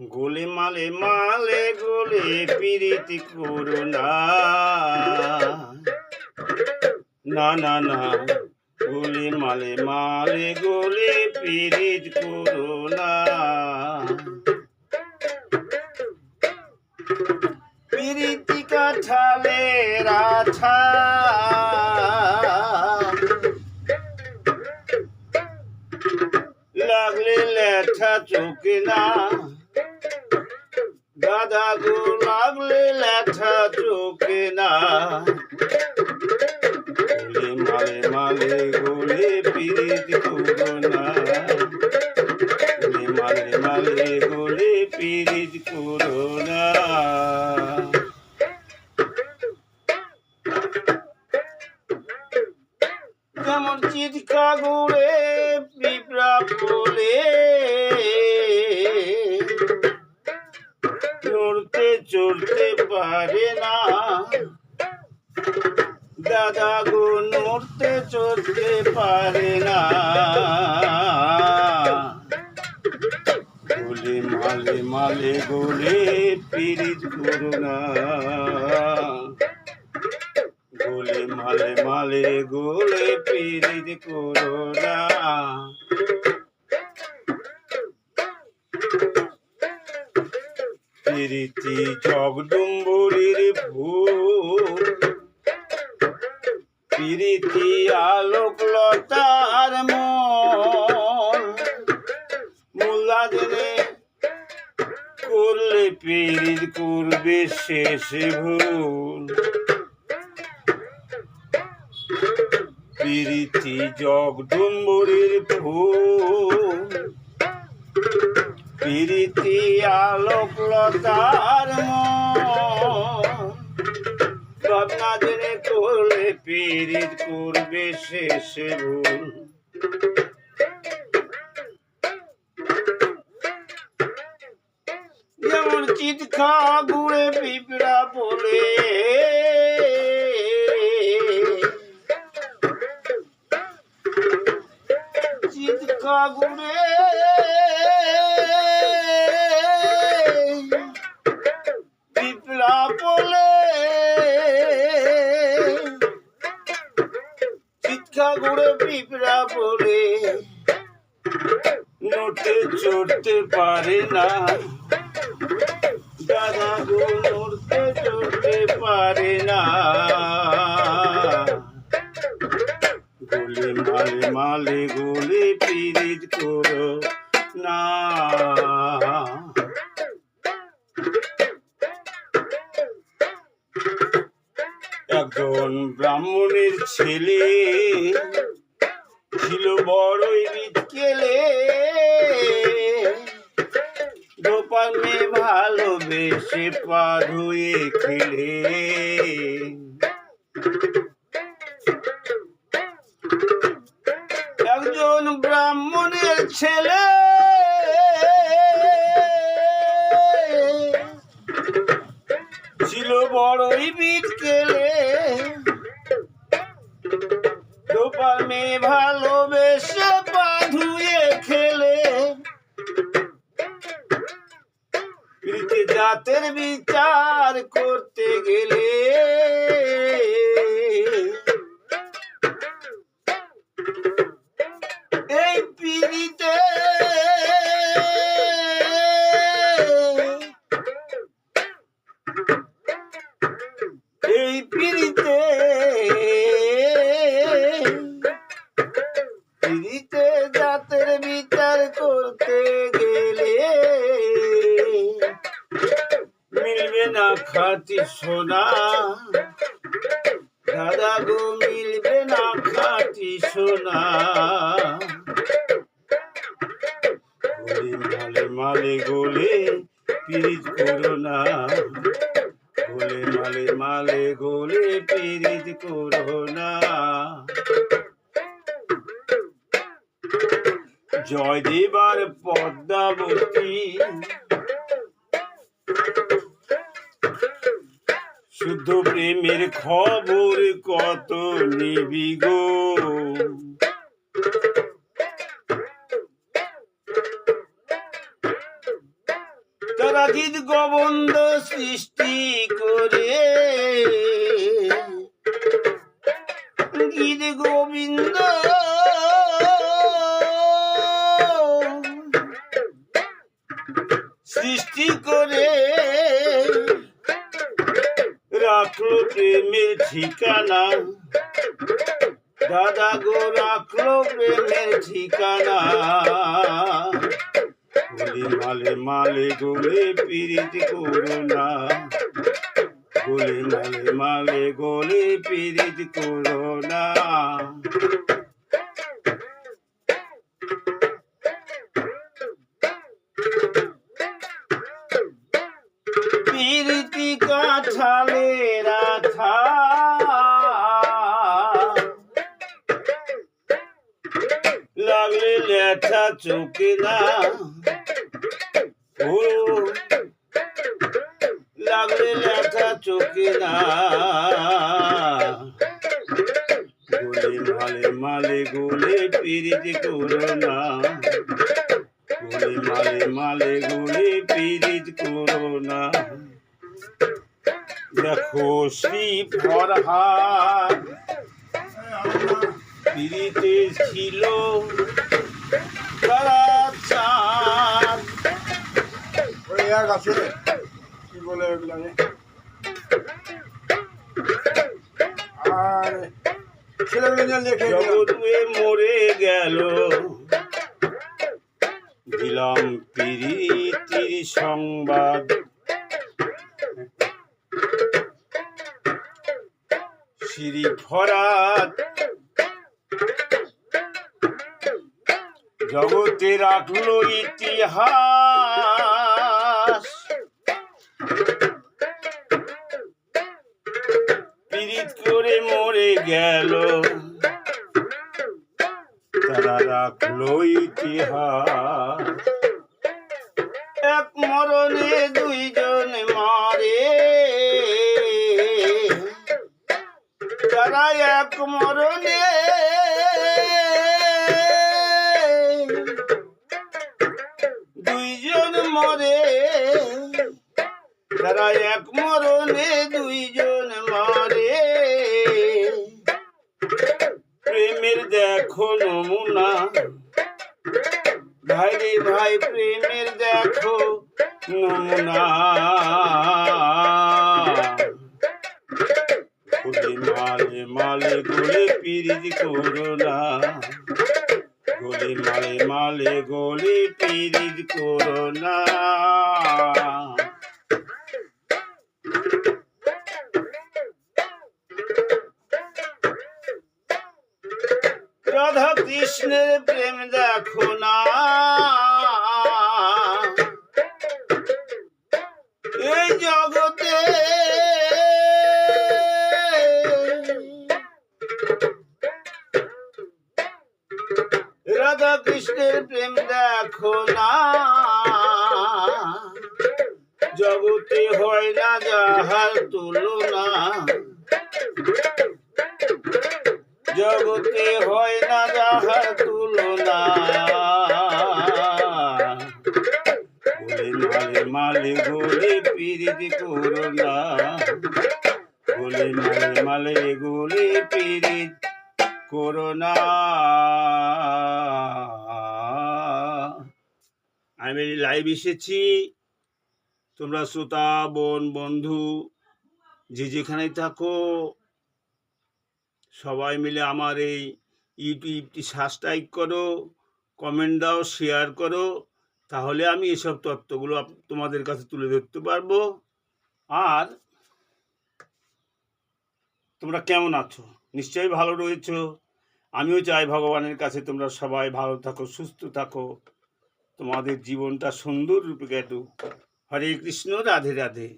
গোলে মালে মালে, গোলে পিরিতি করো না। না না গোলে মালে মালে, গোলে পিরিত করো না। পিরিতি কাঠালে রাছা লাগলে লেঠা চোখে না। দাদা গো লাগলে লেঠা চোখে না। মালে মালে গোলে পিরিত করো না মালে মালে গোলে পিরিত করো না যেমন চিৎকা গুড়ে পিঁপড়া বলে। চড়তে পারে না। দাদা গো, নড়তে চড়তে পারে না। গোলে মালে মালে গোলে পিরিত করো না। গোলে মালে মালে গোলে পিরিত করো না। পিরিতি জগডুম্বুরির ফুল পিরিতি আলোক লতার মন। মোল্লা দিনে করলে পিরিত করবে শেষ ভুল। প্রীতি জগডুম্বুরির ফুল প্রীতি আলোকলতার ভাবনা জেনে করলে পীড়িত করবে শেষ ভুল। যেমন চিৎখা গুড়ে পিঁপড়া বলে। চিৎকা গুড়ে পারে না। গো নড়তে চড়তে পারে না? গোলে মালে মালে গোলে পিরিত করো না। একজন ব্রাহ্মণের ছেলে ছিল বড়ই বিকেলে মেয়ে ভালোবেসে পা ধুয়ে খেলে। একজন ব্রাহ্মণের ছেলে। ছিল বড়ই বিটকেলে গোপাল মেয়ে ভালোবেসে জাতের বিচার করতে গেলে খাতি সোনা। দাদা গো, মিলবে না খাটি সোনা। মালে মালে গোলে পিরিত করো না। গোলে মালে মালে গোলে পিরিত করো না। জয়দেবার পদ্মাবতী শুদ্ধ প্রেমের খবর কত নিবি গো? বিশ্বরাজিত গোবন্দ সৃষ্টি করে। গীত গোবিন্দ সৃষ্টি করে। রাখল প্রেমের ঠিকানা দাদা গো রাখল প্রেমের ঠিকানা গোলে মালে মালে গোলে পিরিত করোনা গোলে মালে মালে গোলে পিরিত করোনা পিরিতি লাগলে লেঠা চোখে না। ও লাগলে চোখে না। গোলে মালে মালে গোলে পিরিতি করো না। গোলে মালে মালে গোলে পিরিত করো না। দেখো শ্রী ফরহাদ, পিরিতে ছিল আছে কি বলে ওগুলো আর ছেলেগুলো নিয়ে লিখে দিলাম। মরে গেল। দিলাম প্রীতির সংবাদ। শ্রী ফরাত জগতে রাখল ইতিহাস। পীড়িত করে মরে গেল। তারা রাখল ইতিহাস। এক মরণে দুইজন মারে। তারা এক মরণে মরণে দুইজন মরে। প্রেমের দেখো নমুনা। ভাই রে ভাই, প্রেমের দেখো নমুনা। মালে মালে গোলে পিরিত করোনা গোলে মালে মালে গোলে পিরিত করোনা রাধা কৃষ্ণের প্রেম দেখো না। এই জগতে রাধা কৃষ্ণের প্রেম দেখো না। জগতে হয় না যাহার তুলনা। জগতে হয় না যাহার তুলনা। মালে মালে গোলে পিরিতি করোনা গোলে মালে মালে গোলে পিরিত করোনা আমি লাইভ এসেছি। তোমরা শ্রোতা, বোন, বন্ধু, যে যেখানেই থাকো সবাই মিলে আমার এই ইউটিউবটি সাবস্ক্রাইব করো কমেন্ট দাও শেয়ার করো, তাহলে আমি এসব তত্ত্বগুলো তোমাদের কাছে তুলে ধরতে পারব। আর তোমরা কেমন আছো? নিশ্চয়ই ভালো রয়েছো। আমিও চাই ভগবানের কাছে তোমরা সবাই ভালো থাকো, সুস্থ থাকো। তোমাদের জীবনটা সুন্দর রূপে কাটুক। হরে কৃষ্ণ, রাধে রাধে।